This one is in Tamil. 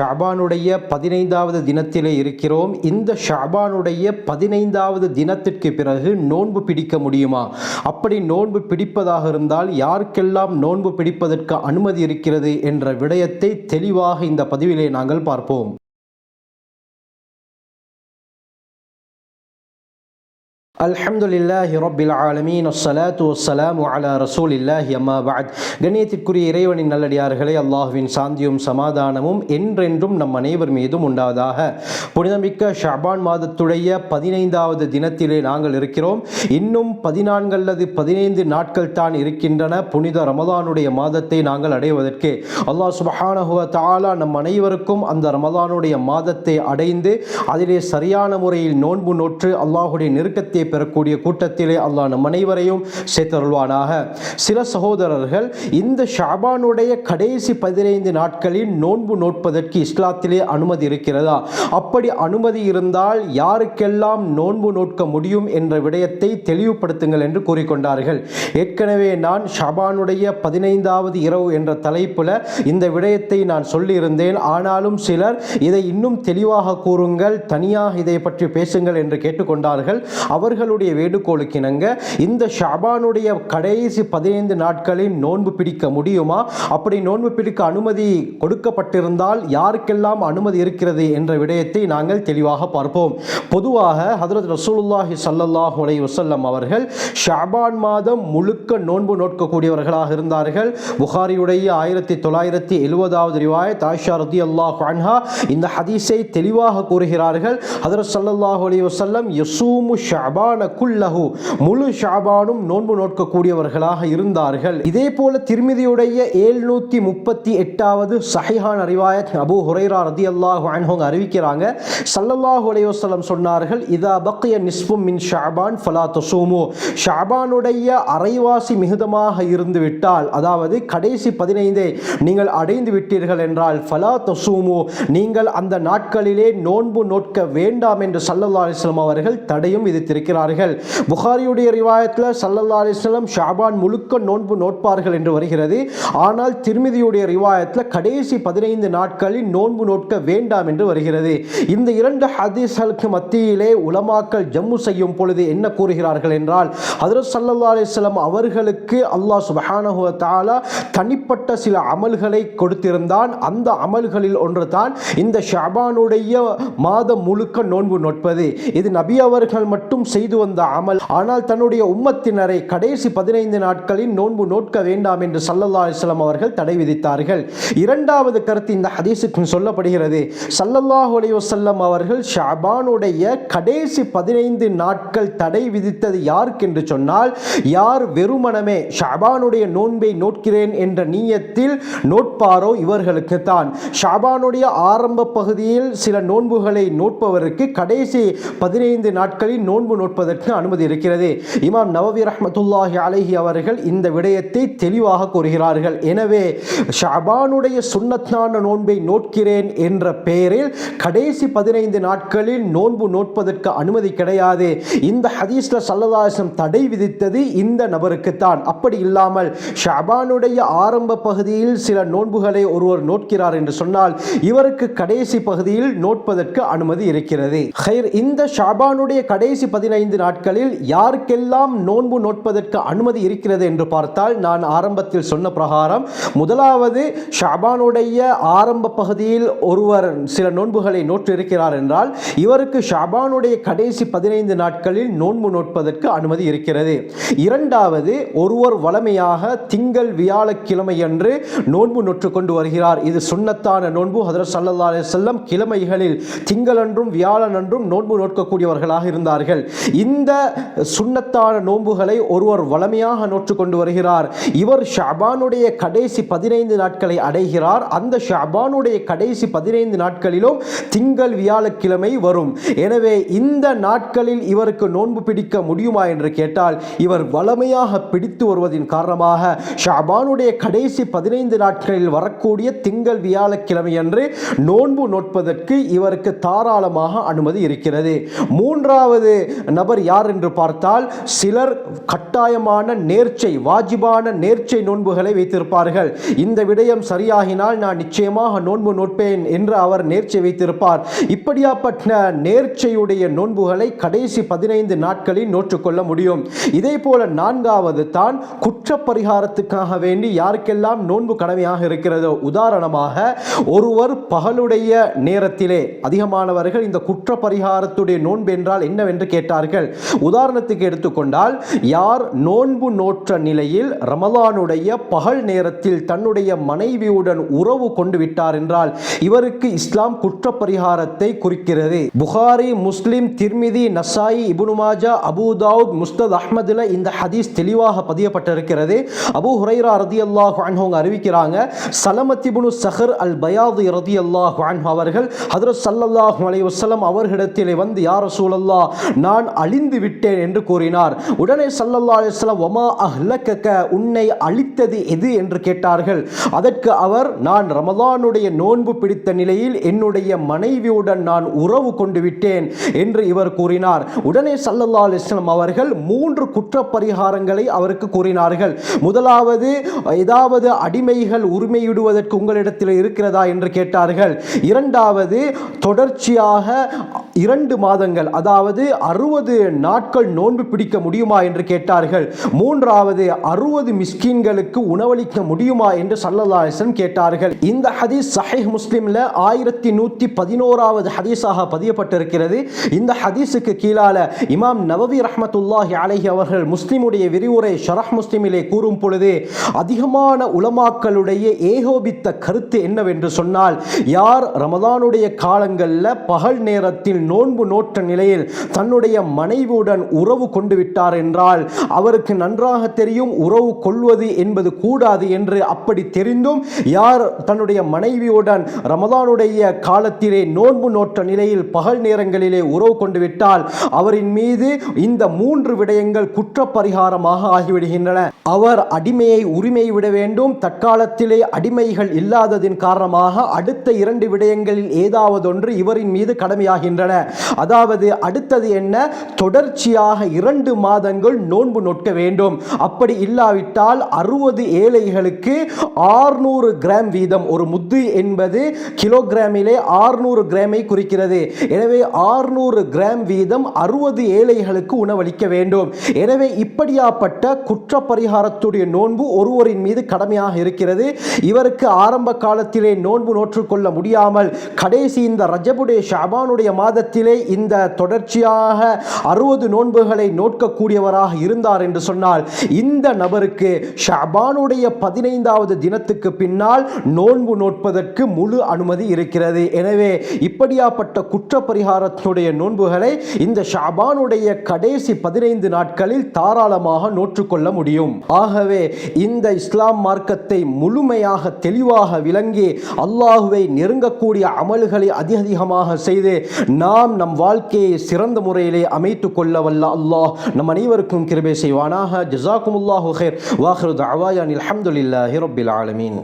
ஷாபானுடைய பதினைந்தாவது தினத்திலே இருக்கிறோம். இந்த ஷாபானுடைய பதினைந்தாவது தினத்திற்கு பிறகு நோன்பு பிடிக்க முடியுமா? அப்படி நோன்பு பிடிப்பதாக இருந்தால் யாருக்கெல்லாம் நோன்பு பிடிப்பதற்கு அனுமதி இருக்கிறது என்ற விடயத்தை தெளிவாக இந்த பதிவிலே நாங்கள் பார்ப்போம். அல்ஹம்துலில்லாஹி ரப்பில் ஆலமீன். அஸ்ஸலாத்து வஸ்ஸலாமு அலா ரசூலில்லாஹி அம்மா பஅத். கண்ணியத்திற்குரிய இறைவனின் நல்லடியார்களே அல்லாஹ்வின் சாந்தியும் சமாதானமும் என்றென்றும் நம் அனைவர் மீதும் உண்டாவதாக புனிதமிக்க ஷாபான் மாதத்துடைய பதினைந்தாவது தினத்திலே நாங்கள் இருக்கிறோம். இன்னும் பதினான்கு அல்லது பதினைந்து நாட்கள் தான் இருக்கின்றன. புனித ரமதானுடைய மாதத்தை நாங்கள் அடைவதற்கு. அல்லாஹ் சுபஹானஹுவ தாலா நம் அனைவருக்கும் அந்த ரமதானுடைய மாதத்தை அடைந்து அதிலே சரியான முறையில் நோன்பு நோற்று அல்லாஹுடைய நெருக்கத்தை பெறக்கூடிய கூட்டத்திலே அல்லாஹ் நம் அனைவரையும் சேர்த்தருள்வானாக. சில சகோதரர்கள் இந்த ஷாபானுடைய கடைசி பதினைந்து நாட்களில் நோன்பு நோட்பதற்கு இஸ்லாத்திலே அனுமதி இருக்கிறதா? அப்படி அனுமதி இருந்தால் யாருக்கெல்லாம் நோன்பு நோட்க முடியும் என்ற விடயத்தை தெளிவுபடுத்துங்கள் என்று கூறிக்கொண்டார்கள். ஏற்கனவே நான் ஷபானுடைய பதினைந்தாவது இரவு என்ற தலைப்பில் இந்த விடயத்தை நான் சொல்லியிருந்தேன். ஆனாலும் சிலர் இதை இன்னும் தெளிவாக கூறுங்கள் தனியாக இதை பற்றி பேசுங்கள் என்று கேட்டுக்கொண்டார்கள். அவர் அவர்களுடைய வேண்டுகோளுக்கிணங்க இந்த ஷாபானுடைய கடைசி பதினைந்து நாட்களில் நோன்பு பிடிக்க முடியுமா? அப்படி நோன்பு பிடிக்க அனுமதி கொடுக்கப்பட்டிருந்தால் யாருக்கெல்லாம் அனுமதி இருக்கிறது என்ற விடயத்தை நாங்கள் தெளிவாக பார்ப்போம். பொதுவாக ஹதரத் ரசூலுல்லாஹி சல்லாஹ் உலை வசல்லம் அவர்கள் ஷாபான் மாதம் முழுக்க நோன்பு நோட்கக்கூடியவர்களாக இருந்தார்கள். புகாரியுடைய ஆயிரத்தி தொள்ளாயிரத்தி எழுபதாவது ரிவாயத் ஆயிஷா ரதி அல்லாஹ் அன்ஹா இந்த ஹதீஸை தெளிவாக கூறுகிறார்கள். ஹதரத் சல்லாஹ் அலைஹி வசல்லம் யசூமு ஷாபான குல்லஹு. முழு ஷாபானும் நோன்பு நோக்கக்கூடியவர்களாக இருந்தார்கள். இதே போல திருமிதியுடைய ஏழ்நூத்தி முப்பத்தி எட்டாவது சஹிஹான் அறிவாயத் அபு ஹுரைரா ரதி அல்லாஹு அன்ஹோங்க அறிவிக்கிறாங்க. சல்லல்லாஹு அலைஹி சொன்னார்கள் இதா பக்கிய நிஸ்பும் மின் ஷாபான் ஃபலா தசூமு ஷாபானுடைய அரைவாசி மிகுதமாக இருந்து விட்டால் அதாவது கடைசி பதினைந்தை நீங்கள் அடைந்து விட்டீர்கள் என்றால் ஃபலா தசூமு நீங்கள் அந்த நாட்களிலே நோன்பு நோட்க வேண்டாம் என்று சல்லல்லா அலிஸ்லாம் அவர்கள் தடையும் இருக்கிறார்கள் புகாரியுடைய ரிவாயத்தில் சல்லல்லா அலிஸ்லம் ஷாபான் முழுக்க நோன்பு நோட்பார்கள் என்று வருகிறது. ஆனால் திருமிதியுடைய ரிவாயத்தில் கடைசி பதினைந்து நாட்களில் நோன்பு நோட்க வேண்டாம் என்று வருகிறது. இந்த இரண்டு ஹதீஸ்களுக்கு மத்தியிலே உலமாக்கள் ஜம்மு செய்யும் பொழுது என்ன கூறுகிறார்கள் என்றால் ஹதரத் சல்லல்லா அலிஸ்லம் அவர்களுக்கு அல்லாஹ் சுபஹானஹு தாலா தனிப்பட்ட சில அமல்களை கொடுத்திருந்தான். அந்த அமல்களில் ஒன்று தான் இந்த ஷாபானுடைய மாதம் முழுக்க நோன்பு நோட்பது. இது நபி அவர்கள் மட்டும் செய்து வந்த அமல். ஆனால் தன்னுடைய உம்மத்தினரை கடைசி பதினைந்து நாட்களில் நோன்பு நோட்க வேண்டாம் என்று சல்லல்லா அலிஸ்லாம் அவர்கள் தடை விதித்தார்கள். இரண்டாவது கருத்து இந்த ஹதீஸுக்கு சொல்லப்படுகிறது. சல்லல்லாஹு அலைஹி வஸல்லம் அவர்கள் ஷாபானுடைய கடைசி பதினைந்து நாட்கள் தடை விதித்தது யாருக்கு என்று சொன்னால் யார் வெறுமனமே ஷாபானுடைய நோன்பை நோட்கிறேன் என்ற நீயத்தில் நோட்பாரோ இவர்களுக்கு தான் ஷாபானுடைய ஆரம்ப பகுதியில் சில நோன்புகளை நோட்பவருக்கு கடைசி பதினைந்து நாட்களில் நோன்பு நோட் நோட்பதற்கு அனுமதி இருக்கிறது. இமாம் நவவி ரஹமத்துல்லாஹி அலஹி அவர்கள் இந்த விடயத்தை தெளிவாக கூறுகிறார்கள். எனவே ஷபானுடைய சுண்ணத்தான நோன்பை நோட்கிறேன் என்ற பெயரில் கடைசி பதினைந்து நாட்களில் நோன்பு நோட்பதற்கு அனுமதி கிடையாது. இந்த ஹதீஸ்ல சல்லதாசம் தடை விதித்தது இந்த நபருக்குத்தான் அப்படி இல்லாமல் ஷபானுடைய ஆரம்ப பகுதியில் சில நோன்புகளை ஒருவர் நோட்கிறார் என்று சொன்னால் இவருக்கு கடைசி பகுதியில் நோட்பதற்கு அனுமதி இருக்கிறது. இந்த ஷாபானுடைய கடைசி பதினைந்து நாட்களில் யாருக்கெல்லாம் நோன்பு நோட்பதற்கு அனுமதி இருக்கிறது என்று பார்த்தால் நான் ஆரம்பத்தில் சொன்ன பிரகாரம் முதலாவது ஷாபானுடைய ஆரம்ப பகுதியில் ஒருவர் சில நோன்புகளை நோற்று இருக்கிறார் என்றால் இவருக்கு ஷாபானுடைய கடைசி பதினைந்து நாட்களில் நோன்பு நோட்பதற்கு அனுமதி இருக்கிறது. இரண்டாவது ஒருவர் வளமையாக திங்கள் வியாழக்கிழமை அன்று நோன்பு நோற்று கொண்டு வருகிறார். இது சுண்ணத்தான நோன்பு. ஹதரத் சல்லா அலிசல்லம் கிழமைகளில் திங்களன்றும் வியாழனன்றும் நோன்பு நோட்கக்கூடியவர்களாக இருந்தார்கள். இந்த சுண்ணத்தான நோன்புகளை ஒருவர் வளமையாக நோற்று கொண்டு வருகிறார். இவர் ஷாபானுடைய கடைசி பதினைந்து நாட்களை அடைகிறார். அந்த ஷாபானுடைய கடைசி பதினைந்து நாட்களிலும் திங்கள் வியாழக்கிழமை வரும். எனவே இந்த நாட்களில் இவருக்கு நோன்பு பிடிக்க முடியுமா என்று கேட்டால் இவர் வளமையாக பிடித்து வருவதின் காரணமாக ஷாபானுடைய கடைசி பதினைந்து நாட்களில் வரக்கூடிய திங்கள் வியாழக்கிழமை அன்று நோன்பு நோட்பதற்கு இவருக்கு தாராளமாக அனுமதி இருக்கிறது. மூன்றாவது நபர் யார் என்று பார்த்தால் சிலர் கட்டாயமான நேர்ச்சை வாஜிபான நேர்ச்சை நோன்புகளை வைத்திருப்பார்கள். இந்த விடயம் சரியாகினால் நான் நிச்சயமாக நோன்பு நோட்பேன் என்று அவர் நேர்ச்சை வைத்திருப்பார். இப்படியாப்பட்ட நேர்ச்சையுடைய நோன்புகளை கடைசி பதினைந்து நாட்களில் நோற்றுக்கொள்ள முடியும். இதே போல நான்காவது தான் குற்ற பரிகாரத்துக்காக வேண்டி யாருக்கெல்லாம் நோன்பு கடமையாக இருக்கிறதோ உதாரணமாக ஒருவர் பகலுடைய நேரத்திலே அதிகமானவர்கள் இந்த குற்ற பரிகாரத்துடைய நோன்பு என்றால் என்னவென்று கேட்டார்கள்? உதாரணத்துக்கு எடுத்துக்கொண்டால் யார் நோன்பு நோற்ற நிலையில் ரமலானுடைய பகல் நேரத்தில் தன்னுடைய மனைவியுடன் உறவு கொண்டு விட்டார் என்றால் இவருக்கு இஸ்லாம் குற்ற பரிகாரத்தை குறிக்கிறது. புகாரி முஸ்லிம் திர்மிதி நசாயி இபுனுமாஜா அபுதாவுத் முஸ்தத் அஹ்மதுல இந்த ஹதீஸ் தெளிவாக பதியப்பட்டிருக்கிறது. அபு ஹுரைரா ரதி அல்லாஹ் அவங்க அறிவிக்கிறாங்க சலமத்திபுனு சஹர் அல் பயாது ரதி அல்லாஹ் அவர்கள் ஹதரத் சல்லல்லாஹ் அலைஹி வஸல்லம் அவர்களிடத்திலே வந்து யார் சூழல்லா நான் அழிந்து விட்டேன் என்று கூறினார். உடனே சல்லல்லா அலிஸ்லாம் ஒமா வமா உன்னை அழித்தது எது? என்று கேட்டார்கள். அதற்கு அவர் நான் ரமதானுடைய நோன்பு பிடித்த நிலையில் என்னுடைய மனைவியுடன் நான் உறவு கொண்டு விட்டேன் என்று இவர் கூறினார். உடனே சல்லல்லா அலிஸ்லாம் அவர்கள் மூன்று குற்ற பரிகாரங்களை அவருக்கு கூறினார்கள். முதலாவது ஏதாவது அடிமைகள் உரிமையிடுவதற்கு உங்களிடத்தில் இருக்கிறதா? என்று கேட்டார்கள். இரண்டாவது தொடர்ச்சியாக இரண்டு மாதங்கள் அதாவது அறுபது நாட்கள் நோன்பு பிடிக்க முடியுமா என்று கேட்டார்கள். மூன்றாவது அறுபது மிஸ்கின்களுக்கு உணவளிக்க முடியுமா என்று சல்லதாசன் கேட்டார்கள். இந்த ஹதீஸ் சஹீஹ் முஸ்லீமில் ஆயிரத்தி நூற்றி பதினோராவது ஹதீஸாக பதியப்பட்டிருக்கிறது. இந்த ஹதீஸுக்கு கீழால இமாம் நவவி ரஹமத்துல்லாஹி அலஹி அவர்கள் முஸ்லிமுடைய விரிவுரை ஷரஹ் முஸ்லிமிலே கூறும் பொழுது அதிகமான உலமாக்களுடைய ஏகோபித்த கருத்து என்னவென்று சொன்னால் யார் ரமதானுடைய காலங்களில் பகல் நேரத்தில் நோன்பு நோற்ற நிலையில் தன்னுடைய மனைவியுடன் உறவு கொண்டு விட்டார் என்றால் அவருக்கு நன்றாக தெரியும் உறவு கொள்வது என்பது கூடாது என்று அப்படி தெரிந்தும் யார் தன்னுடைய மனைவியுடன் ரமதானுடைய காலத்திலே நோன்பு நோற்ற நிலையில் பகல் நேரங்களிலே உறவு கொண்டு விட்டால் அவரின் மீது இந்த மூன்று விடயங்கள் குற்றப்பரிகாரமாக ஆகிவிடுகின்றன. அவர் அடிமையை உரிமை விட வேண்டும். தற்காலத்திலே அடிமைகள் இல்லாததின் காரணமாக அடுத்த இரண்டு விடயங்களில் ஏதாவது ஒன்று இவரின் மீது கடமையாகின்றன. அதாவது அடுத்தது என்ன? தொடர்ச்சியாக இரண்டு மாதங்கள் நோன்பு நொட்க வேண்டும். அப்படி இல்லாவிட்டால் அறுபது ஏழைகளுக்கு ஆறுநூறு கிராம் வீதம். ஒரு முத்து என்பது கிலோகிராமிலே ஆறுநூறு கிராமை குறிக்கிறது. எனவே ஆறுநூறு கிராம் வீதம் அறுபது ஏழைகளுக்கு உணவளிக்க வேண்டும். எனவே இப்படியாப்பட்ட குற்ற பரிகாரத்துடைய நோன்பு ஒருவரின் மீது கடமையாக இருக்கிறது. இவருக்கு ஆரம்ப காலத்திலே நோன்பு நோற்றுக்கொள்ள முடியாமல் கடைசி இந்த ரஜபுடைய ஷபானுடைய மாத மாதத்திலே இந்த தொடர்ச்சியாக அறுபது நோன்புகளை நோட்கக்கூடியவராக இருந்தார் என்று சொன்னால் இந்த நபருக்கு ஷபானுடைய பதினைந்தாவது தினத்துக்கு பின்னால் நோன்பு நோட்பதற்கு முழு அனுமதி இருக்கிறது. எனவே இப்படியாப்பட்ட குற்ற பரிகாரத்தினுடைய நோன்புகளை இந்த ஷாபானுடைய கடைசி பதினைந்து நாட்களில் தாராளமாக நோற்றுக்கொள்ள முடியும். ஆகவே இந்த இஸ்லாம் மார்க்கத்தை முழுமையாக தெளிவாக விளங்கி அல்லாஹுவை நெருங்கக்கூடிய அமல்களை அதிக அதிகமாக செய்து நாம் நம் வாழ்க்கையை சிறந்த முறையிலே அமைத்துக் கொள்ள வல்ல அல்லாஹ். நம் அனைவருக்கும் கிருபை செய்வானாக. ஜசாக்குமுல்லாஹு ஹைர் வாஹ்ரு தஅவாயான் அல்ஹம்துலில்லாஹி ரப்பில் ஆலமீன்.